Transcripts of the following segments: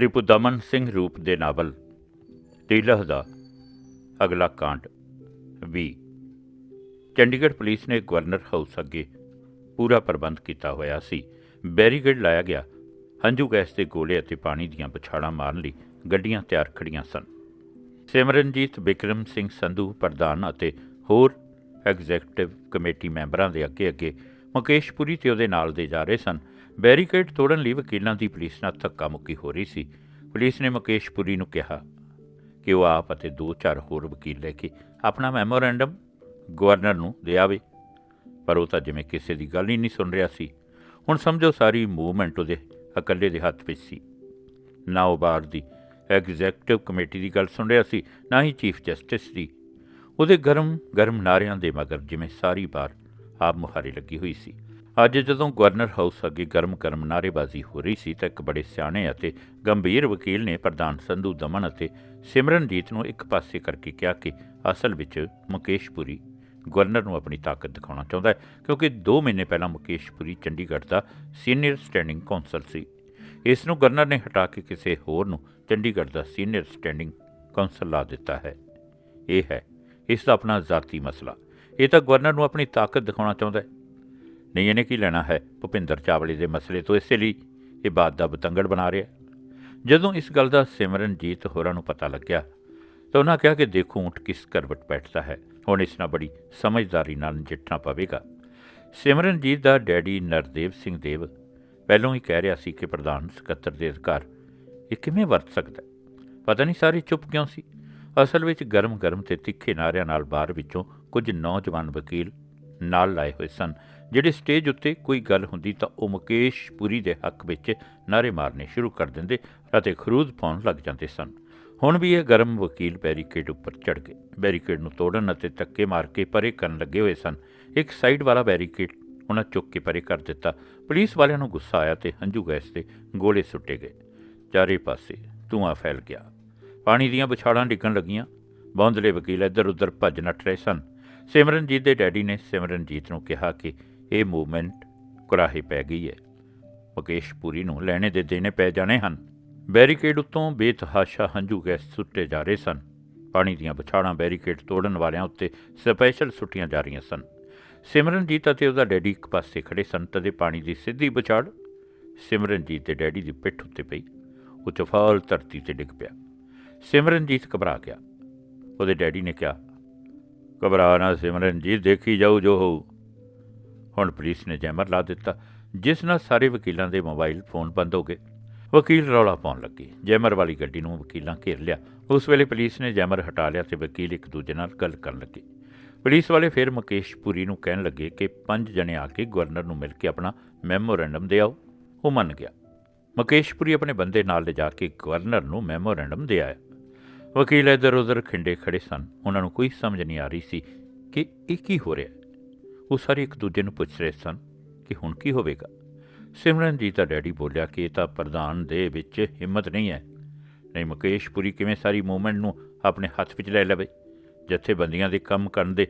ਰਿਪੁਦਮਨ ਸਿੰਘ ਰੂਪ ਦੇ ਨਾਵਲ, ਤਿਲਹ ਦਾ ਅਗਲਾ ਕਾਂਡ, ਵੀ। ਚੰਡੀਗੜ੍ਹ ਪੁਲਿਸ ਨੇ ਗਵਰਨਰ ਹਾਊਸ ਅੱਗੇ ਪੂਰਾ ਪ੍ਰਬੰਧ ਕੀਤਾ ਹੋਇਆ ਸੀ। ਬੈਰੀਗੇਡ ਲਾਇਆ ਗਿਆ। ਹੰਝੂ ਗੈਸ ਦੇ ਗੋਲੇ ਅਤੇ ਪਾਣੀ ਦੀਆਂ ਪਛਾੜਾਂ ਮਾਰਨ ਲਈ ਗੱਡੀਆਂ ਤਿਆਰ ਖੜੀਆਂ ਸਨ। ਸਿਮਰਨਜੀਤ ਬਿਕਰਮ ਸਿੰਘ ਸੰਧੂ ਪ੍ਰਧਾਨ ਅਤੇ ਹੋਰ ਐਗਜ਼ੈਕਟਿਵ ਕਮੇਟੀ ਮੈਂਬਰਾਂ ਦੇ ਅੱਗੇ ਅੱਗੇ ਮੁਕੇਸ਼ ਪੁਰੀ ਤੇ ਉਹਦੇ ਨਾਲ ਦੇ ਜਾ ਰਹੇ ਸਨ। ਬੈਰੀਕੇਡ ਤੋੜਨ ਲਈ ਵਕੀਲਾਂ ਦੀ ਪੁਲਿਸ ਨਾਲ ਧੱਕਾ ਮੁੱਕੀ ਹੋ ਰਹੀ ਸੀ। ਪੁਲਿਸ ਨੇ ਮੁਕੇਸ਼ ਪੁਰੀ ਨੂੰ ਕਿਹਾ ਕਿ ਉਹ ਆਪ ਅਤੇ ਦੋ ਚਾਰ ਹੋਰ ਵਕੀਲ ਲੈ ਕੇ ਆਪਣਾ ਮੈਮੋਰੈਂਡਮ ਗਵਰਨਰ ਨੂੰ ਦੇ ਆਵੇ। ਪਰ ਉਹ ਤਾਂ ਜਿਵੇਂ ਕਿਸੇ ਦੀ ਗੱਲ ਹੀ ਨਹੀਂ ਸੁਣ ਰਿਹਾ ਸੀ। ਹੁਣ ਸਮਝੋ ਸਾਰੀ ਮੂਵਮੈਂਟ ਉਹਦੇ ਇਕੱਲੇ ਦੇ ਹੱਥ ਵਿੱਚ ਸੀ। ਨਾ ਉਹ ਬਾਹਰ ਦੀ ਐਗਜ਼ੈਕਟਿਵ ਕਮੇਟੀ ਦੀ ਗੱਲ ਸੁਣ ਰਿਹਾ ਸੀ, ਨਾ ਹੀ ਚੀਫ ਜਸਟਿਸ ਦੀ। ਉਹਦੇ ਗਰਮ ਗਰਮ ਨਾਰਿਆਂ ਦੇ ਮਗਰ ਜਿਵੇਂ ਸਾਰੀ ਬਾਰ ਆਪ ਮੁਹਾਰੇ ਲੱਗੀ ਹੋਈ ਸੀ। ਅੱਜ ਜਦੋਂ ਗਵਰਨਰ ਹਾਊਸ ਅੱਗੇ ਗਰਮ ਗਰਮ ਨਾਰੇਬਾਜ਼ੀ ਹੋ ਰਹੀ ਸੀ ਤਾਂ ਇੱਕ ਬੜੇ ਸਿਆਣੇ ਅਤੇ ਗੰਭੀਰ ਵਕੀਲ ਨੇ ਪ੍ਰਧਾਨ ਸੰਧੂ ਦਮਨ ਅਤੇ ਸਿਮਰਨਜੀਤ ਨੂੰ ਇੱਕ ਪਾਸੇ ਕਰਕੇ ਕਿਹਾ ਕਿ ਅਸਲ ਵਿੱਚ ਮੁਕੇਸ਼ ਪੁਰੀ ਗਵਰਨਰ ਨੂੰ ਆਪਣੀ ਤਾਕਤ ਦਿਖਾਉਣਾ ਚਾਹੁੰਦਾ ਹੈ, ਕਿਉਂਕਿ 2 ਮਹੀਨੇ ਪਹਿਲਾਂ ਮੁਕੇਸ਼ ਪੁਰੀ ਚੰਡੀਗੜ੍ਹ ਦਾ ਸੀਨੀਅਰ ਸਟੈਂਡਿੰਗ ਕੌਂਸਲ ਸੀ। ਇਸ ਨੂੰ ਗਵਰਨਰ ਨੇ ਹਟਾ ਕੇ ਕਿਸੇ ਹੋਰ ਨੂੰ ਚੰਡੀਗੜ੍ਹ ਦਾ ਸੀਨੀਅਰ ਸਟੈਂਡਿੰਗ ਕੌਂਸਲ ਲਾ ਦਿੱਤਾ ਹੈ। ਇਹ ਹੈ, ਇਸ ਦਾ ਆਪਣਾ ਜ਼ਾਤੀ ਮਸਲਾ। ਇਹ ਤਾਂ ਗਵਰਨਰ ਨੂੰ ਆਪਣੀ ਤਾਕਤ ਦਿਖਾਉਣਾ ਚਾਹੁੰਦਾ ਹੈ। ਨਹੀਂ ਇਹਨੇ ਕੀ ਲੈਣਾ ਹੈ ਭੁਪਿੰਦਰ ਚਾਵਲੇ ਦੇ ਮਸਲੇ ਤੋਂ ਇਸੇ ਲਈ? ਇਹ ਬਾਤ ਦਾ ਬਤੰਗੜ ਬਣਾ ਰਿਹਾ। ਜਦੋਂ ਇਸ ਗੱਲ ਦਾ ਸਿਮਰਨਜੀਤ ਹੋਰਾਂ ਨੂੰ ਪਤਾ ਲੱਗਿਆ, ਤਾਂ ਉਹਨਾਂ ਕਿਹਾ ਕਿ ਦੇਖੋ ਊਂਟ ਕਿਸ ਕਰਵਟ ਬੈਠਦਾ ਹੈ। ਹੁਣ ਇਸ ਨਾਲ ਬੜੀ ਸਮਝਦਾਰੀ ਨਾਲ ਨਜਿੱਠਣਾ ਪਵੇਗਾ। ਸਿਮਰਨਜੀਤ ਦਾ ਡੈਡੀ ਨਰਦੇਵ ਸਿੰਘ ਦੇਵ ਪਹਿਲਾਂ ਹੀ ਕਹਿ ਰਿਹਾ ਸੀ ਕਿ ਪ੍ਰਧਾਨ ਸਕੱਤਰ ਦੇ ਅਧਿਕਾਰ ਇਹ ਕਿਵੇਂ ਵਰਤ ਸਕਦਾ ਪਤਾ ਨਹੀਂ ਸਾਰੇ ਚੁੱਪ ਕਿਉਂ ਸੀ? ਅਸਲ ਵਿੱਚ ਗਰਮ-ਗਰਮ ਤੇ ਤਿੱਖੇ ਨਾਰਿਆਂ ਨਾਲ ਬਾਹਰ ਵਿੱਚੋਂ ਕੁਝ ਨੌਜਵਾਨ ਵਕੀਲ ਨਾਲ ਲਾਏ ਹੋਏ ਸਨ। ਜਿਹੜੇ ਸਟੇਜ ਉੱਤੇ ਕੋਈ ਗੱਲ ਹੁੰਦੀ ਤਾਂ ਉਹ ਮੁਕੇਸ਼ ਪੁਰੀ ਦੇ ਹੱਕ ਵਿੱਚ ਨਾਰੇ ਮਾਰਨੇ ਸ਼ੁਰੂ ਕਰ ਦਿੰਦੇ ਅਤੇ ਖਰੂਦ ਪਾਉਣ ਲੱਗ ਜਾਂਦੇ ਸਨ। ਹੁਣ ਵੀ ਇਹ ਗਰਮ ਵਕੀਲ ਬੈਰੀਕੇਡ ਉੱਪਰ ਚੜ ਗਏ। ਬੈਰੀਕੇਡ ਨੂੰ ਤੋੜਨ ਅਤੇ ਧੱਕੇ ਮਾਰ ਕੇ ਪਰੇ ਕਰਨ ਲੱਗੇ ਹੋਏ ਸਨ। ਇੱਕ ਸਾਈਡ ਵਾਲਾ ਬੈਰੀਕੇਡ ਉਹਨਾਂ ਚੁੱਕ ਕੇ ਪਰੇ ਕਰ ਦਿੱਤਾ। ਪੁਲਿਸ ਵਾਲਿਆਂ ਨੂੰ ਗੁੱਸਾ ਆਇਆ ਤੇ ਹੰਝੂ ਗੈਸ 'ਤੇ ਗੋਲੇ ਸੁੱਟੇ ਗਏ। ਚਾਰੇ ਪਾਸੇ ਧੂੰਆਂ ਫੈਲ ਗਿਆ। ਪਾਣੀ ਦੀਆਂ ਵਿਛਾੜਾਂ ਡਿੱਗਣ ਲੱਗੀਆਂ। ਬੌਂਦਲੇ ਵਕੀਲ ਇੱਧਰ ਉੱਧਰ ਭੱਜ ਨੱਠ ਰਹੇ ਸਨ। ਸਿਮਰਨਜੀਤ ਦੇ ਡੈਡੀ ਨੇ ਸਿਮਰਨਜੀਤ ਨੂੰ ਕਿਹਾ ਕਿ ਇਹ ਮੂਵਮੈਂਟ ਕੁਰਾਹੇ ਪੈ ਗਈ ਹੈ। ਮੁਕੇਸ਼ ਪੁਰੀ ਨੂੰ ਲੈਣੇ ਦੇ ਦੇਣੇ ਪੈ ਜਾਣੇ ਹਨ। ਬੈਰੀਕੇਡ ਉੱਤੋਂ ਬੇਤਹਾਸ਼ਾ ਹੰਝੂ ਗੈਸ ਸੁੱਟੇ ਜਾ ਰਹੇ ਸਨ। ਪਾਣੀ ਦੀਆਂ ਬਛਾੜਾਂ ਬੈਰੀਕੇਡ ਤੋੜਨ ਵਾਲਿਆਂ ਉੱਤੇ ਸਪੈਸ਼ਲ ਸੁੱਟੀਆਂ ਜਾ ਰਹੀਆਂ ਸਨ। ਸਿਮਰਨਜੀਤ ਅਤੇ ਉਹਦਾ ਡੈਡੀ ਇੱਕ ਪਾਸੇ ਖੜੇ ਸਨ, ਤਦੇ ਪਾਣੀ ਦੀ ਸਿੱਧੀ ਬਛਾੜ ਸਿਮਰਨਜੀਤ ਦੇ ਡੈਡੀ ਦੀ ਪਿੱਠ ਉੱਤੇ ਪਈ। ਉਹ ਚਫਾਲ ਧਰਤੀ ਤੇ ਡਿੱਗ ਪਿਆ। ਸਿਮਰਨਜੀਤ ਘਬਰਾ ਗਿਆ। ਉਹਦੇ ਡੈਡੀ ਨੇ ਕਿਹਾ, ਘਬਰਾ ਨਾ ਸਿਮਰਨਜੀਤ, ਦੇਖੀ ਜਾਊ ਜੋ ਹੋਊ। ਹੁਣ ਪੁਲਿਸ ਨੇ ਜੈਮਰ ਲਾ ਦਿੱਤਾ, ਜਿਸ ਨਾਲ ਸਾਰੇ ਵਕੀਲਾਂ ਦੇ ਮੋਬਾਈਲ ਫੋਨ ਬੰਦ ਹੋ ਗਏ। ਵਕੀਲ ਰੌਲਾ ਪਾਉਣ ਲੱਗੇ। ਜੈਮਰ ਵਾਲੀ ਗੱਡੀ ਨੂੰ ਵਕੀਲਾਂ ਘੇਰ ਲਿਆ। ਉਸ ਵੇਲੇ ਪੁਲਿਸ ਨੇ ਜੈਮਰ ਹਟਾ ਲਿਆ ਤੇ ਵਕੀਲ ਇੱਕ ਦੂਜੇ ਨਾਲ ਗੱਲ ਕਰਨ ਲੱਗੇ। ਪੁਲਿਸ ਵਾਲੇ ਫਿਰ ਮੁਕੇਸ਼ ਪੁਰੀ ਨੂੰ ਕਹਿਣ ਲੱਗੇ ਕਿ ਪੰਜ ਜਣੇ ਆ ਕੇ ਗਵਰਨਰ ਨੂੰ ਮਿਲ ਕੇ ਆਪਣਾ ਮੈਮੋਰੈਂਡਮ ਦੇ ਆਓ ਉਹ ਮੰਨ ਗਿਆ। ਮੁਕੇਸ਼ ਪੁਰੀ ਆਪਣੇ ਬੰਦੇ ਨਾਲ ਲਿਜਾ ਕੇ ਗਵਰਨਰ ਨੂੰ ਮੈਮੋਰੈਂਡਮ ਦੇ ਆਇਆ ਵਕੀਲ ਇੱਧਰ ਉੱਧਰ ਖਿੰਡੇ ਖੜੇ ਸਨ। ਉਹਨਾਂ ਨੂੰ ਕੋਈ ਸਮਝ ਨਹੀਂ ਆ ਰਹੀ ਸੀ ਕਿ ਇਹ ਕੀ ਹੋ ਰਿਹਾ ਉਹ ਸਾਰੇ ਇੱਕ ਦੂਜੇ ਨੂੰ ਪੁੱਛ ਰਹੇ ਸਨ ਕਿ ਹੁਣ ਕੀ ਹੋਵੇਗਾ। ਸਿਮਰਨਜੀਤ ਦਾ ਡੈਡੀ ਬੋਲਿਆ ਕਿ ਇਹ ਤਾਂ ਪ੍ਰਧਾਨ ਦੇ ਵਿੱਚ ਹਿੰਮਤ ਨਹੀਂ ਹੈ। ਨਹੀਂ ਮੁਕੇਸ਼, ਪੁਰੀ ਕਿਵੇਂ ਸਾਰੀ ਮੂਵਮੈਂਟ ਨੂੰ ਆਪਣੇ ਹੱਥ ਵਿੱਚ ਲੈ ਲਵੇ? ਜਥੇਬੰਦੀਆਂ ਦੇ ਕੰਮ ਕਰਨ ਦੇ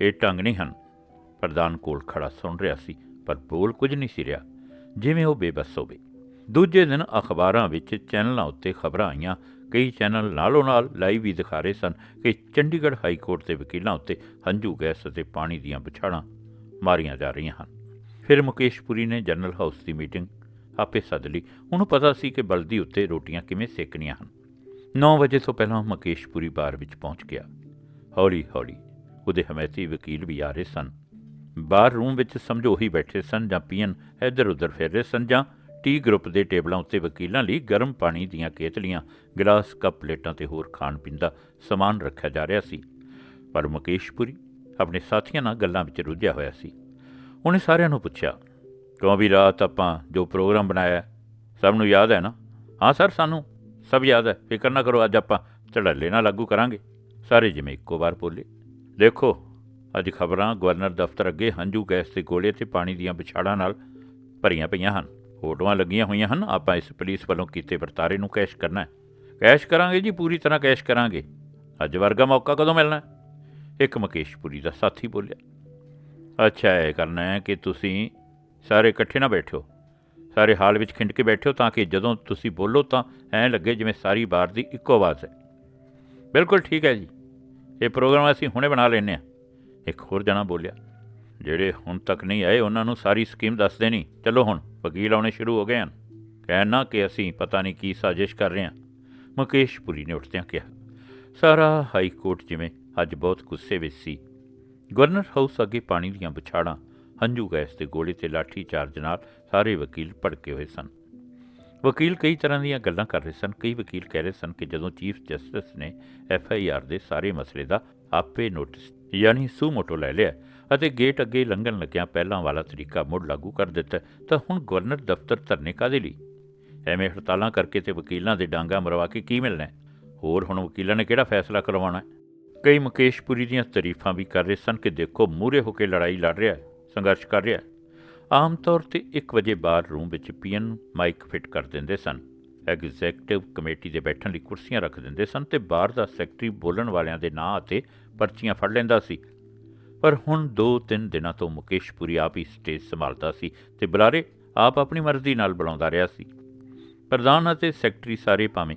ਇਹ ਢੰਗ ਨਹੀਂ ਹਨ। ਪ੍ਰਧਾਨ ਕੋਲ ਖੜਾ ਸੁਣ ਰਿਹਾ ਸੀ, ਪਰ ਬੋਲ ਕੁਝ ਨਹੀਂ ਸੀ ਰਿਹਾ। ਜਿਵੇਂ ਉਹ ਬੇਬਸ ਹੋਵੇ। ਦੂਜੇ ਦਿਨ ਅਖਬਾਰਾਂ ਵਿੱਚ ਚੈਨਲਾਂ ਉੱਤੇ ਖਬਰਾਂ ਆਈਆਂ ਕਈ ਚੈਨਲ ਨਾਲੋਂ ਨਾਲ ਲਾਈਵ ਵੀ ਦਿਖਾ ਰਹੇ ਸਨ ਕਿ ਚੰਡੀਗੜ੍ਹ ਹਾਈ ਕੋਰਟ ਦੇ ਵਕੀਲਾਂ ਉੱਤੇ ਹੰਝੂ, ਗੈਸ ਅਤੇ ਪਾਣੀ ਦੀਆਂ ਵਿਛਾੜਾਂ ਮਾਰੀਆਂ ਜਾ ਰਹੀਆਂ ਹਨ। ਫਿਰ ਮੁਕੇਸ਼ ਪੁਰੀ ਨੇ ਜਨਰਲ ਹਾਊਸ ਦੀ ਮੀਟਿੰਗ ਆਪੇ ਸੱਦ ਲਈ। ਉਹਨੂੰ ਪਤਾ ਸੀ ਕਿ ਬਲਦੀ ਉੱਤੇ ਰੋਟੀਆਂ ਕਿਵੇਂ ਸੇਕਣੀਆਂ ਹਨ। 9 ਵਜੇ ਤੋਂ ਪਹਿਲਾਂ ਮੁਕੇਸ਼ ਪੁਰੀ ਬਾਰ ਵਿੱਚ ਪਹੁੰਚ ਗਿਆ। ਹੌਲੀ ਹੌਲੀ ਉਹਦੇ ਹਮੈਤੀ ਵਕੀਲ ਵੀ ਆ ਰਹੇ ਸਨ। ਬਾਹਰ ਰੂਮ ਵਿੱਚ ਸਮਝੋ ਹੀ ਬੈਠੇ ਸਨ ਜਾਂ ਪੀਣ ਇੱਧਰ ਉੱਧਰ ਫਿਰ ਰਹੇ ਸਨ ਜਾਂ ਟੀ ਗਰੁੱਪ ਦੇ ਟੇਬਲਾਂ ਉੱਤੇ ਵਕੀਲਾਂ ਲਈ ਗਰਮ ਪਾਣੀ ਦੀਆਂ ਕੇਤਲੀਆਂ, ਗਲਾਸ ਕੱਪ ਪਲੇਟਾਂ ਤੇ ਹੋਰ ਖਾਣ ਪੀਣ ਦਾ ਸਮਾਨ ਰੱਖਿਆ ਜਾ ਰਿਹਾ ਸੀ। ਪਰ ਮੁਕੇਸ਼ ਪੁਰੀ ਆਪਣੇ ਸਾਥੀਆਂ ਨਾਲ ਗੱਲਾਂ ਵਿੱਚ ਰੁੱਝਿਆ ਹੋਇਆ ਸੀ। ਉਹਨੇ ਸਾਰਿਆਂ ਨੂੰ ਪੁੱਛਿਆ, ਕਿਉਂ ਵੀ ਰਾਤ ਆਪਾਂ ਜੋ ਪ੍ਰੋਗਰਾਮ ਬਣਾਇਆ ਸਭ ਨੂੰ ਯਾਦ ਹੈ ਨਾ? ਹਾਂ ਸਰ, ਸਾਨੂੰ ਸਭ ਯਾਦ ਹੈ। ਫਿਕਰ ਨਾ ਕਰੋ, ਅੱਜ ਆਪਾਂ ਝੜੱਲੇ ਨਾਲ ਲਾਗੂ ਕਰਾਂਗੇ। ਸਾਰੇ ਜਿਵੇਂ ਇੱਕੋ ਵਾਰ ਬੋਲੇ। ਦੇਖੋ, ਅੱਜ ਖਬਰਾਂ ਗਵਰਨਰ ਦਫ਼ਤਰ ਅੱਗੇ ਹੰਝੂ ਗੈਸ ਦੇ ਗੋਲੇ ਤੇ ਪਾਣੀ ਦੀਆਂ ਵਿਛਾੜਾਂ ਨਾਲ ਭਰੀਆਂ ਪਈਆਂ ਹਨ। ਫੋਟੋਆਂ ਲੱਗੀਆਂ ਹੋਈਆਂ ਹਨ, ਆਪਾਂ ਇਸ ਪੁਲਿਸ ਵੱਲੋਂ ਕੀਤੇ ਵਰਤਾਰੇ ਨੂੰ ਕੈਸ਼ ਕਰਨਾ ਹੈ। ਕੈਸ਼ ਕਰਾਂਗੇ ਜੀ, ਪੂਰੀ ਤਰ੍ਹਾਂ ਕੈਸ਼ ਕਰਾਂਗੇ। ਅੱਜ ਵਰਗਾ ਮੌਕਾ ਕਦੋਂ ਮਿਲਣਾ ਇੱਕ ਮੁਕੇਸ਼ ਪੁਰੀ ਦਾ ਸਾਥੀ ਬੋਲਿਆ। ਅੱਛਾ, ਇਹ ਕਰਨਾ ਹੈ ਕਿ ਤੁਸੀਂ ਸਾਰੇ ਇਕੱਠੇ ਨਾ ਬੈਠਿਓ ਸਾਰੇ ਹਾਲ ਵਿੱਚ ਖਿੰਡ ਕੇ ਬੈਠਿਓ ਤਾਂ ਕਿ ਜਦੋਂ ਤੁਸੀਂ ਬੋਲੋ ਤਾਂ ਐਂ ਲੱਗੇ ਜਿਵੇਂ ਸਾਰੀ ਬਾਰ ਦੀ ਇੱਕੋ ਆਵਾਜ਼ ਹੈ। ਬਿਲਕੁਲ ਠੀਕ ਹੈ ਜੀ। ਇਹ ਪ੍ਰੋਗਰਾਮ ਅਸੀਂ ਹੁਣੇ ਬਣਾ ਲੈਨੇ ਆ ਇੱਕ ਹੋਰ ਜਣਾ ਬੋਲਿਆ, ਜਿਹੜੇ ਹੁਣ ਤੱਕ ਨਹੀਂ ਆਏ, ਉਹਨਾਂ ਨੂੰ ਸਾਰੀ ਸਕੀਮ ਦੱਸ ਦੇਣੀ ਚਲੋ ਹੁਣ। ਵਕੀਲ ਆਉਣੇ ਸ਼ੁਰੂ ਹੋ ਗਏ ਹਨ। ਕਹਿਣਾ ਕਿ ਅਸੀਂ ਪਤਾ ਨਹੀਂ ਕੀ ਸਾਜ਼ਿਸ਼ ਕਰ ਰਹੇ ਹਾਂ। ਮੁਕੇਸ਼ ਪੁਰੀ ਨੇ ਉੱਠਦਿਆਂ ਕਿਹਾ, ਸਾਰਾ ਹਾਈ ਕੋਰਟ ਜਿਵੇਂ ਅੱਜ ਬਹੁਤ ਗੁੱਸੇ ਵਿੱਚ ਸੀ। ਗਵਰਨਰ ਹਾਊਸ ਅੱਗੇ ਪਾਣੀ ਦੀਆਂ ਵਿਛਾੜਾਂ, ਹੰਝੂ ਗੈਸ ਦੇ ਗੋਲੇ ਤੇ ਲਾਠੀ ਚਾਰਜ ਨਾਲ ਸਾਰੇ ਵਕੀਲ ਭੜਕੇ ਹੋਏ ਸਨ। ਵਕੀਲ ਕਈ ਤਰ੍ਹਾਂ ਦੀਆਂ ਗੱਲਾਂ ਕਰ ਰਹੇ ਸਨ। ਕਈ ਵਕੀਲ ਕਹਿ ਰਹੇ ਸਨ ਕਿ ਜਦੋਂ ਚੀਫ ਜਸਟਿਸ ਨੇ ਐਫ ਆਈ ਆਰ ਦੇ ਸਾਰੇ ਮਸਲੇ ਦਾ ਆਪੇ ਨੋਟਿਸ, ਯਾਨੀ ਸੂਮੋਟੋ ਲੈ ਲਿਆ ਅਤੇ ਗੇਟ ਅੱਗੇ ਲੰਘਣ ਲੱਗਿਆਂ ਪਹਿਲਾਂ ਵਾਲਾ ਤਰੀਕਾ ਮੁੜ ਲਾਗੂ ਕਰ ਦਿੱਤਾ, ਤਾਂ ਹੁਣ ਗਵਰਨਰ ਦਫ਼ਤਰ ਧਰਨੇ ਕਾਦੇ ਲਈ? ਐਵੇਂ ਹੜਤਾਲਾਂ ਕਰਕੇ ਤੇ ਵਕੀਲਾਂ ਦੇ ਡਾਂਗਾ ਮਰਵਾ ਕੇ ਕੀ ਮਿਲਣਾ ਹੋਰ ਹੁਣ ਵਕੀਲਾਂ ਨੇ ਕਿਹੜਾ ਫੈਸਲਾ ਕਰਵਾਉਣਾ ਹੈ? ਕਈ ਮੁਕੇਸ਼ਪੁਰੀ ਦੀਆਂ ਤਾਰੀਫਾਂ ਵੀ ਕਰ ਰਹੇ ਸਨ ਕਿ ਦੇਖੋ ਮੂਰੇ ਹੋ ਕੇ ਲੜਾਈ ਲੜ ਰਿਹਾ ਹੈ, ਸੰਘਰਸ਼ ਕਰ ਰਿਹਾ ਹੈ। ਆਮ ਤੌਰ ਤੇ 1 ਵਜੇ ਬਾਹਰ ਰੂਮ ਵਿੱਚ ਪੀਐਨ ਮਾਈਕ ਫਿੱਟ ਕਰ ਦਿੰਦੇ ਸਨ। ਐਗਜ਼ੈਕਟਿਵ ਕਮੇਟੀ ਦੇ ਬੈਠਣ ਲਈ ਕੁਰਸੀਆਂ ਰੱਖ ਦਿੰਦੇ ਸਨ ਤੇ ਬਾਹਰ ਦਾ ਸੈਕਟਰੀ ਬੋਲਣ ਵਾਲਿਆਂ ਦੇ ਨਾਂ ਅਤੇ ਪਰਚੀਆਂ ਫੜ ਲੈਂਦਾ ਸੀ। ਪਰ ਹੁਣ 2-3 ਦਿਨਾਂ ਤੋਂ ਮੁਕੇਸ਼ਪੁਰੀ ਆਪ ਹੀ ਸਟੇਜ ਸੰਭਾਲਦਾ ਸੀ ਤੇ ਬੁਲਾਰੇ ਆਪ ਆਪਣੀ ਮਰਜ਼ੀ ਨਾਲ ਬੁਲਾਉਂਦਾ ਰਿਹਾ ਸੀ। ਪ੍ਰਧਾਨ ਅਤੇ ਸੈਕਟਰੀ ਸਾਰੇ ਭਾਵੇਂ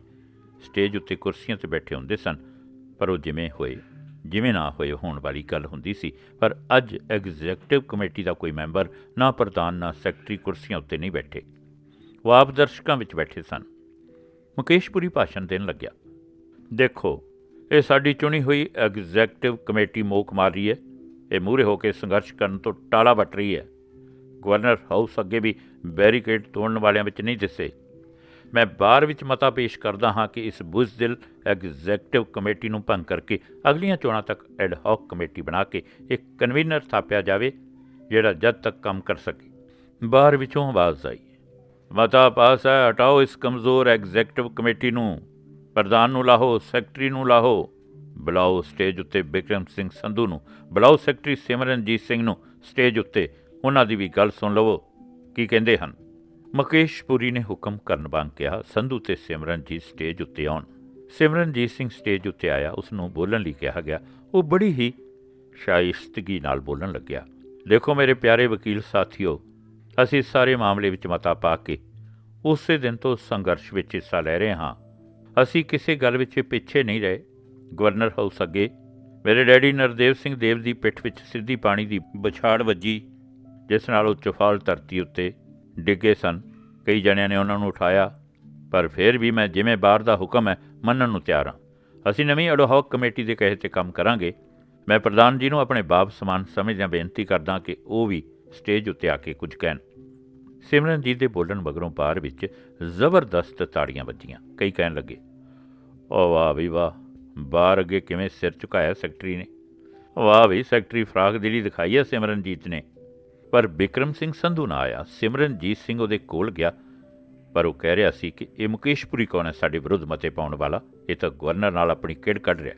ਸਟੇਜ ਉੱਤੇ ਕੁਰਸੀਆਂ ਤੇ ਬੈਠੇ ਹੁੰਦੇ ਸਨ, ਪਰ ਉਹ ਜਿਵੇਂ ਹੋਏ, ਜਿਵੇਂ ਨਾ ਹੋਏ ਹੋਣ ਵਾਲੀ ਗੱਲ ਹੁੰਦੀ ਸੀ। ਪਰ ਅੱਜ ਐਗਜ਼ੈਕਟਿਵ ਕਮੇਟੀ ਦਾ ਕੋਈ ਮੈਂਬਰ, ਨਾ ਪ੍ਰਧਾਨ, ਨਾ ਸੈਕਟਰੀ ਕੁਰਸੀਆਂ ਉੱਤੇ ਨਹੀਂ ਬੈਠੇ। ਉਹ ਆਪ ਦਰਸ਼ਕਾਂ ਵਿੱਚ ਬੈਠੇ ਸਨ। ਮੁਕੇਸ਼ਪੁਰੀ ਭਾਸ਼ਣ ਦੇਣ ਲੱਗਿਆ, ਦੇਖੋ, ਇਹ ਸਾਡੀ ਚੁਣੀ ਹੋਈ ਐਗਜ਼ੈਕਟਿਵ ਕਮੇਟੀ ਮੋਕ ਮਾਰ ਰਹੀ ਹੈ। ਇਹ ਮੂਹਰੇ ਹੋ ਕੇ ਸੰਘਰਸ਼ ਕਰਨ ਤੋਂ ਟਾਲਾ ਵੱਟ ਰਹੀ ਹੈ। ਗਵਰਨਰ ਹਾਊਸ ਅੱਗੇ ਵੀ ਬੈਰੀਕੇਡ ਤੋੜਨ ਵਾਲਿਆਂ ਵਿੱਚ ਨਹੀਂ ਦਿਸੇ। ਮੈਂ ਬਾਹਰ ਵਿੱਚ ਮਤਾ ਪੇਸ਼ ਕਰਦਾ ਹਾਂ ਕਿ ਇਸ ਬੁਜ਼ਦਿਲ ਐਗਜ਼ੈਕਟਿਵ ਕਮੇਟੀ ਨੂੰ ਭੰਗ ਕਰਕੇ ਅਗਲੀਆਂ ਚੋਣਾਂ ਤੱਕ ਐਡ ਹੌਕ ਕਮੇਟੀ ਬਣਾ ਕੇ ਇੱਕ ਕਨਵੀਨਰ ਥਾਪਿਆ ਜਾਵੇ, ਜਿਹੜਾ ਜਦ ਤੱਕ ਕੰਮ ਕਰ ਸਕੇ। ਬਾਹਰ ਵਿੱਚੋਂ ਆਵਾਜ਼ ਆਈ। ਮਤਾ ਪਾਸ ਹੈ, ਹਟਾਓ ਇਸ ਕਮਜ਼ੋਰ ਐਗਜ਼ੈਕਟਿਵ ਕਮੇਟੀ ਨੂੰ। ਪ੍ਰਧਾਨ ਨੂੰ ਲਾਹੋ, ਸੈਕਟਰੀ ਨੂੰ ਲਾਹੋ। ਬੁਲਾਓ ਸਟੇਜ ਉੱਤੇ ਬਿਕਰਮ ਸਿੰਘ ਸੰਧੂ ਨੂੰ, ਬੁਲਾਓ ਸੈਕਟਰੀ ਸਿਮਰਨਜੀਤ ਸਿੰਘ ਨੂੰ ਸਟੇਜ ਉੱਤੇ, ਉਹਨਾਂ ਦੀ ਵੀ ਗੱਲ ਸੁਣ ਲਵੋ। ਕੀ ਕਹਿੰਦੇ ਹਨ? ਮੁਕੇਸ਼ ਪੁਰੀ ਨੇ ਹੁਕਮ ਕਰਨ ਵਾਂਗ ਕਿਹਾ, ਸੰਧੂ ਤੇ ਸਿਮਰਨਜੀਤ ਸਟੇਜ ਉੱਤੇ ਆਉਣ। ਸਿਮਰਨਜੀਤ ਸਿੰਘ ਸਟੇਜ ਉੱਤੇ ਆਇਆ ਉਸ ਨੂੰ ਬੋਲਣ ਲਈ ਕਿਹਾ ਗਿਆ। ਉਹ ਬੜੀ ਹੀ ਸ਼ਾਇਸਤਗੀ ਨਾਲ ਬੋਲਣ ਲੱਗਿਆ। ਦੇਖੋ ਮੇਰੇ ਪਿਆਰੇ ਵਕੀਲ ਸਾਥੀਓ, ਅਸੀਂ ਸਾਰੇ ਮਾਮਲੇ ਵਿੱਚ ਮਤਾ ਪਾ ਕੇ ਉਸੇ ਦਿਨ ਤੋਂ ਸੰਘਰਸ਼ ਵਿੱਚ ਹਿੱਸਾ ਲੈ ਰਹੇ ਹਾਂ। ਅਸੀਂ ਕਿਸੇ ਗੱਲ ਵਿੱਚ ਪਿੱਛੇ ਨਹੀਂ ਰਹੇ। ਗਵਰਨਰ ਹਾਊਸ ਅੱਗੇ, ਮੇਰੇ ਡੈਡੀ ਨਰਦੇਵ ਸਿੰਘ ਦੇਵ ਦੀ ਪਿੱਠ ਵਿੱਚ ਸਿੱਧੀ ਪਾਣੀ ਦੀ ਬਛਾੜ ਵੱਜੀ, ਜਿਸ ਨਾਲ ਉਹ ਚਫਾਲ ਧਰਤੀ ਉੱਤੇ ਡਿੱਗੇ ਸਨ। ਕਈ ਜਣਿਆਂ ਨੇ ਉਹਨਾਂ ਨੂੰ ਉਠਾਇਆ, ਪਰ ਫਿਰ ਵੀ ਮੈਂ ਜਿਵੇਂ ਬਾਹਰ ਦਾ ਹੁਕਮ ਹੈ, ਮੰਨਣ ਨੂੰ ਤਿਆਰ ਹਾਂ। ਅਸੀਂ ਨਵੀਂ ਅਡੋਹੌਕ ਕਮੇਟੀ ਦੇ ਕਹੇ ਤੇ ਕੰਮ ਕਰਾਂਗੇ। ਮੈਂ ਪ੍ਰਧਾਨ ਜੀ ਨੂੰ ਆਪਣੇ ਬਾਪ ਸਮਾਨ ਸਮਝਦਿਆਂ ਬੇਨਤੀ ਕਰਦਾ ਕਿ ਉਹ ਵੀ ਸਟੇਜ ਉੱਤੇ ਆ ਕੇ ਕੁਝ ਕਹਿਣ। ਸਿਮਰਨ ਜੀ ਦੇ ਬੋਲਣ ਮਗਰੋਂ ਬਾਹਰ ਵਿੱਚ ਜ਼ਬਰਦਸਤ ਤਾੜੀਆਂ ਵੱਜੀਆਂ। ਕਈ ਕਹਿਣ ਲੱਗੇ ਓ ਵਾਹ ਵੀ ਵਾਹ ਬਾਹਰ ਅੱਗੇ ਕਿਵੇਂ ਸਿਰ ਝੁਕਾਇਆ ਸੈਕਟਰੀ ਨੇ? ਵਾਹ ਵੀ ਸੈਕਟਰੀ ਫਰਾਕ ਦਿਲੀ ਦਿਖਾਈ ਹੈ ਸਿਮਰਨਜੀਤ ਨੇ। ਪਰ ਬਿਕਰਮ ਸਿੰਘ ਸੰਧੂ ਨਾ ਆਇਆ, ਸਿਮਰਨਜੀਤ ਸਿੰਘ ਉਹਦੇ ਕੋਲ ਗਿਆ। ਪਰ ਉਹ ਕਹਿ ਰਿਹਾ ਸੀ ਕਿ ਇਹ ਮੁਕੇਸ਼ਪੁਰੀ ਕੌਣ ਹੈ ਸਾਡੇ ਵਿਰੁੱਧ ਮਤੇ ਪਾਉਣ ਵਾਲਾ? ਇਹ ਤਾਂ ਗਵਰਨਰ ਨਾਲ ਆਪਣੀ ਕਿੜ ਕੱਢ ਰਿਹਾ।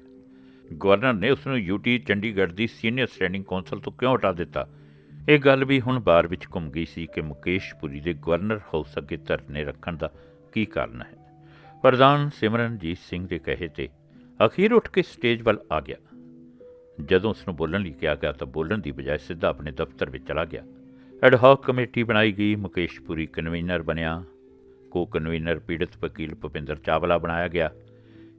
ਗਵਰਨਰ ਨੇ ਉਸ ਨੂੰ ਯੂਟੀ ਚੰਡੀਗੜ੍ਹ ਦੀ ਸੀਨੀਅਰ ਸਟੈਂਡਿੰਗ ਕੌਂਸਲ ਤੋਂ ਕਿਉਂ ਹਟਾ ਦਿੱਤਾ? ਇਹ ਗੱਲ ਵੀ ਹੁਣ ਬਾਰ ਵਿੱਚ ਘੁੰਮ ਗਈ ਸੀ ਕਿ ਮੁਕੇਸ਼ਪੁਰੀ ਦੇ ਗਵਰਨਰ ਹਾਊਸ ਅੱਗੇ ਧਰਨੇ ਰੱਖਣ ਦਾ ਕੀ ਕਾਰਨ ਹੈ। ਪ੍ਰਧਾਨ ਸਿਮਰਨਜੀਤ ਸਿੰਘ ਦੇ ਕਹੇ ਤੇ ਅਖੀਰ ਉੱਠ ਕੇ ਸਟੇਜ ਵੱਲ ਆ ਗਿਆ। ਜਦੋਂ ਉਸ ਨੂੰ ਬੋਲਣ ਲਈ ਕਿਹਾ ਗਿਆ ਤਾਂ ਬੋਲਣ ਦੀ ਬਜਾਏ ਸਿੱਧਾ ਆਪਣੇ ਦਫ਼ਤਰ ਵਿੱਚ ਚਲਾ ਗਿਆ। ਐਡ ਹੌਕ ਕਮੇਟੀ ਬਣਾਈ ਗਈ, ਮੁਕੇਸ਼ਪੁਰੀ ਕਨਵੀਨਰ ਬਣਿਆ। ਕੋ ਕਨਵੀਨਰ ਪੀੜਤ ਵਕੀਲ ਭੁਪਿੰਦਰ ਚਾਵਲਾ ਬਣਾਇਆ ਗਿਆ।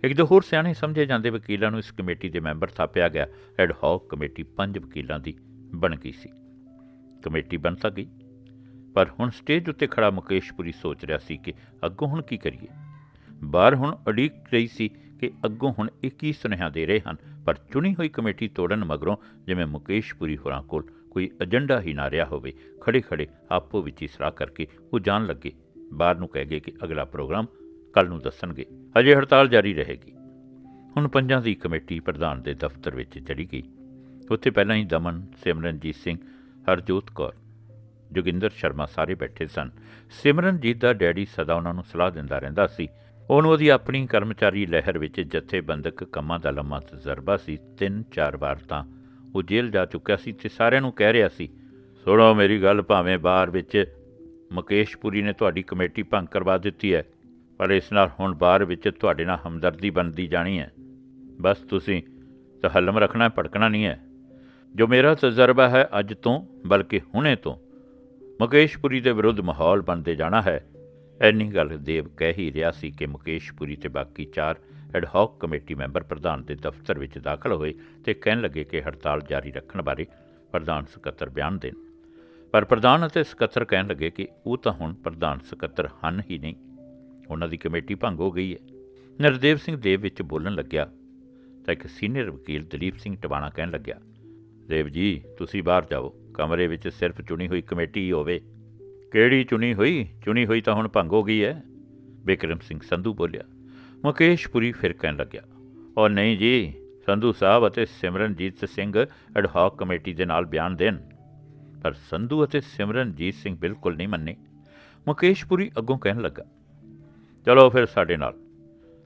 ਇੱਕ ਦੋ ਹੋਰ ਸਿਆਣੇ ਸਮਝੇ ਜਾਂਦੇ ਵਕੀਲਾਂ ਨੂੰ ਇਸ ਕਮੇਟੀ ਦੇ ਮੈਂਬਰ ਥਾਪਿਆ ਗਿਆ। ਐਡ ਹੌਕ ਕਮੇਟੀ ਪੰਜ ਵਕੀਲਾਂ ਦੀ ਬਣ ਗਈ ਸੀ। ਕਮੇਟੀ ਬਣ ਤਾਂ ਗਈ। ਪਰ ਹੁਣ ਸਟੇਜ ਉੱਤੇ ਖੜਾ ਮੁਕੇਸ਼ਪੁਰੀ ਸੋਚ ਰਿਹਾ ਸੀ ਕਿ ਅੱਗੋਂ ਹੁਣ ਕੀ ਕਰੀਏ? ਬਾਹਰ ਹੁਣ ਅੜੀਕ ਰਹੀ ਸੀ ਕਿ ਅੱਗੋਂ ਹੁਣ ਇਹ ਕੀ ਸੁਨੇਹਾ ਦੇ ਰਹੇ ਹਨ, ਪਰ ਚੁਣੀ ਹੋਈ ਕਮੇਟੀ ਤੋੜਨ ਮਗਰੋਂ ਜਿਵੇਂ ਮੁਕੇਸ਼ ਪੁਰੀ ਹੋਰਾਂ ਕੋਲ ਕੋਈ ਏਜੰਡਾ ਹੀ ਨਾ ਰਿਹਾ ਹੋਵੇ ਖੜੇ ਖੜੇ ਆਪੋ ਵਿੱਚ ਹੀ ਸਲਾਹ ਕਰਕੇ ਉਹ ਜਾਣ ਲੱਗੇ। ਬਾਹਰ ਨੂੰ ਕਹਿ ਗਏ ਕਿ ਅਗਲਾ ਪ੍ਰੋਗਰਾਮ ਕੱਲ ਨੂੰ ਦੱਸਣਗੇ। ਅਜੇ ਹੜਤਾਲ ਜਾਰੀ ਰਹੇਗੀ। ਹੁਣ ਪੰਜਾਂ ਦੀ ਕਮੇਟੀ ਪ੍ਰਧਾਨ ਦੇ ਦਫ਼ਤਰ ਵਿੱਚ ਚੜੀ ਗਈ। ਉੱਥੇ ਪਹਿਲਾਂ ਹੀ ਦਮਨ, ਸਿਮਰਨਜੀਤ ਸਿੰਘ, ਹਰਜੋਤ ਕੌਰ, ਜੋਗਿੰਦਰ ਸ਼ਰਮਾ ਸਾਰੇ ਬੈਠੇ ਸਨ। ਸਿਮਰਨਜੀਤ ਦਾ ਡੈਡੀ ਸਦਾ ਉਹਨਾਂ ਨੂੰ ਸਲਾਹ ਦਿੰਦਾ ਰਹਿੰਦਾ ਸੀ ਉਹਨੂੰ ਉਹਦੀ ਆਪਣੀ ਕਰਮਚਾਰੀ ਲਹਿਰ ਵਿੱਚ ਜਥੇਬੰਦਕ ਕੰਮਾਂ ਦਾ ਲੰਮਾ ਤਜਰਬਾ ਸੀ। ਤਿੰਨ ਚਾਰ ਵਾਰ ਤਾਂ ਉਹ ਜੇਲ੍ਹ ਜਾ ਚੁੱਕਿਆ ਸੀ ਤੇ ਸਾਰਿਆਂ ਨੂੰ ਕਹਿ ਰਿਹਾ ਸੀ, ਸੁਣੋ ਮੇਰੀ ਗੱਲ, ਭਾਵੇਂ ਬਾਹਰ ਵਿੱਚ ਮੁਕੇਸ਼ਪੁਰੀ ਨੇ ਤੁਹਾਡੀ ਕਮੇਟੀ ਭੰਗ ਕਰਵਾ ਦਿੱਤੀ ਹੈ, ਪਰ ਇਸ ਨਾਲ ਹੁਣ ਬਾਹਰ ਵਿੱਚ ਤੁਹਾਡੇ ਨਾਲ ਹਮਦਰਦੀ ਬਣਦੀ ਜਾਣੀ ਹੈ। ਬਸ ਤੁਸੀਂ ਤਹੱਲਮ ਰੱਖਣਾ, ਭੜਕਣਾ ਨਹੀਂ ਹੈ। ਜੋ ਮੇਰਾ ਤਜਰਬਾ ਹੈ ਅੱਜ ਤੋਂ, ਬਲਕਿ ਹੁਣੇ ਤੋਂ, ਮੁਕੇਸ਼ਪੁਰੀ ਦੇ ਵਿਰੁੱਧ ਮਾਹੌਲ ਬਣਦੇ ਜਾਣਾ ਹੈ। ਐਨੀ ਗੱਲ ਦੇਵ ਕਹਿ ਹੀ ਰਿਹਾ ਸੀ ਕਿ ਮੁਕੇਸ਼ਪੁਰੀ ਤੇ ਬਾਕੀ ਚਾਰ ਐਡਹੌਕ ਕਮੇਟੀ ਮੈਂਬਰ ਪ੍ਰਧਾਨ ਦੇ ਦਫ਼ਤਰ ਵਿੱਚ ਦਾਖਲ ਹੋਏ ਤੇ ਕਹਿਣ ਲੱਗੇ ਕਿ ਹੜਤਾਲ ਜਾਰੀ ਰੱਖਣ ਬਾਰੇ ਪ੍ਰਧਾਨ ਸਕੱਤਰ ਬਿਆਨ ਦੇਣ। ਪਰ ਪ੍ਰਧਾਨ ਅਤੇ ਸਕੱਤਰ ਕਹਿਣ ਲੱਗੇ ਕਿ ਉਹ ਤਾਂ ਹੁਣ ਪ੍ਰਧਾਨ ਸਕੱਤਰ ਹਨ ਹੀ ਨਹੀਂ। ਉਹਨਾਂ ਦੀ ਕਮੇਟੀ ਭੰਗ ਹੋ ਗਈ ਹੈ। ਨਰਦੇਵ ਸਿੰਘ ਦੇਵ ਵਿੱਚ ਬੋਲਣ ਲੱਗਿਆ ਤਾਂ ਇੱਕ ਸੀਨੀਅਰ ਵਕੀਲ ਦਲੀਪ ਸਿੰਘ ਟਵਾਣਾ ਕਹਿਣ ਲੱਗਿਆ, ਦੇਵ ਜੀ, ਤੁਸੀਂ ਬਾਹਰ ਜਾਓ। ਕਮਰੇ ਵਿੱਚ ਸਿਰਫ ਚੁਣੀ ਹੋਈ ਕਮੇਟੀ ਹੀ ਹੋਵੇ। ਕਿਹੜੀ ਚੁਣੀ ਹੋਈ? ਚੁਣੀ ਹੋਈ ਤਾਂ ਹੁਣ ਭੰਗ ਹੋ ਗਈ ਹੈ ਬਿਕਰਮ ਸਿੰਘ ਸੰਧੂ ਬੋਲਿਆ, ਮੁਕੇਸ਼ਪੁਰੀ ਫਿਰ ਕਹਿਣ ਲੱਗਿਆ ਔਰ ਨਹੀਂ ਜੀ, ਸੰਧੂ ਸਾਹਿਬ ਅਤੇ ਸਿਮਰਨਜੀਤ ਸਿੰਘ ਐਡਹੌਕ ਕਮੇਟੀ ਦੇ ਨਾਲ ਬਿਆਨ ਦੇਣ। ਪਰ ਸੰਧੂ ਅਤੇ ਸਿਮਰਨਜੀਤ ਸਿੰਘ ਬਿਲਕੁਲ ਨਹੀਂ ਮੰਨੇ। ਮੁਕੇਸ਼ਪੁਰੀ ਅੱਗੋਂ ਕਹਿਣ ਲੱਗਾ, ਚਲੋ ਫਿਰ ਸਾਡੇ ਨਾਲ।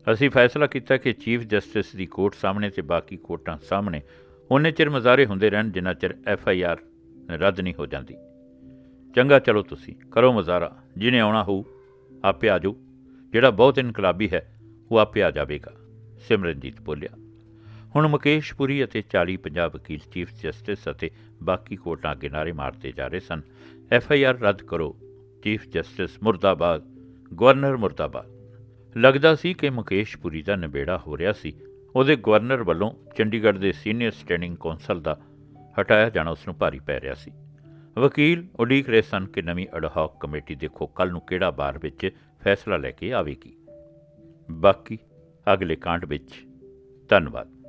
ਅਸੀਂ ਫੈਸਲਾ ਕੀਤਾ ਕਿ ਚੀਫ ਜਸਟਿਸ ਦੀ ਕੋਰਟ ਸਾਹਮਣੇ ਤੇ ਬਾਕੀ ਕੋਰਟਾਂ ਸਾਹਮਣੇ ਉਹਨੇ ਚਿਰ ਮਜ਼ਾਰੇ ਹੁੰਦੇ ਰਹਿਣ ਜਿੰਨਾ ਚਿਰ ਐਫ ਆਈ ਆਰ ਰੱਦ ਨਹੀਂ ਹੋ ਜਾਂਦੀ। ਚੰਗਾ ਚਲੋ ਤੁਸੀਂ, ਕਰੋ ਮਜ਼ਾਰਾ ਜਿਹਨੇ ਆਉਣਾ ਹੋਊ, ਆਪੇ ਆ ਜਾਊ ਜਿਹੜਾ ਬਹੁਤ ਇਨਕਲਾਬੀ ਹੈ, ਉਹ ਆਪੇ ਆ ਜਾਵੇਗਾ, ਸਿਮਰਨਜੀਤ ਬੋਲਿਆ। ਹੁਣ ਮੁਕੇਸ਼ਪੁਰੀ ਅਤੇ 40 ਪੰਜਾਬ ਵਕੀਲ ਚੀਫ ਜਸਟਿਸ ਅਤੇ ਬਾਕੀ ਕੋਰਟਾਂ ਅੱਗੇ ਨਾਰੇ ਮਾਰਦੇ ਜਾ ਰਹੇ ਸਨ। ਐਫ ਆਈ ਆਰ ਰੱਦ ਕਰੋ, ਚੀਫ ਜਸਟਿਸ ਮੁਰਦਾਬਾਦ, ਗਵਰਨਰ ਮੁਰਦਾਬਾਦ। ਲੱਗਦਾ ਸੀ ਕਿ ਮੁਕੇਸ਼ਪੁਰੀ ਦਾ ਨਿਬੇੜਾ ਹੋ ਰਿਹਾ ਸੀ। ਉਹਦੇ ਗਵਰਨਰ ਵੱਲੋਂ ਚੰਡੀਗੜ੍ਹ ਦੇ ਸੀਨੀਅਰ ਸਟੈਂਡਿੰਗ ਕੌਂਸਲ ਦਾ ਹਟਾਇਆ ਜਾਣਾ ਉਸ ਨੂੰ ਭਾਰੀ ਪੈ ਰਿਹਾ ਸੀ। ਵਕੀਲ ਉਡੀਕ ਰਹੇ ਸਨ ਕਿ ਨਵੀਂ ਅਡਹੌਕ ਕਮੇਟੀ ਦੇਖੋ ਕੱਲ ਨੂੰ ਕਿਹੜਾ ਬਾਰ ਵਿੱਚ ਫੈਸਲਾ ਲੈ ਕੇ ਆਵੇਗੀ। ਬਾਕੀ ਅਗਲੇ ਕਾਂਡ ਵਿੱਚ ਧੰਨਵਾਦ।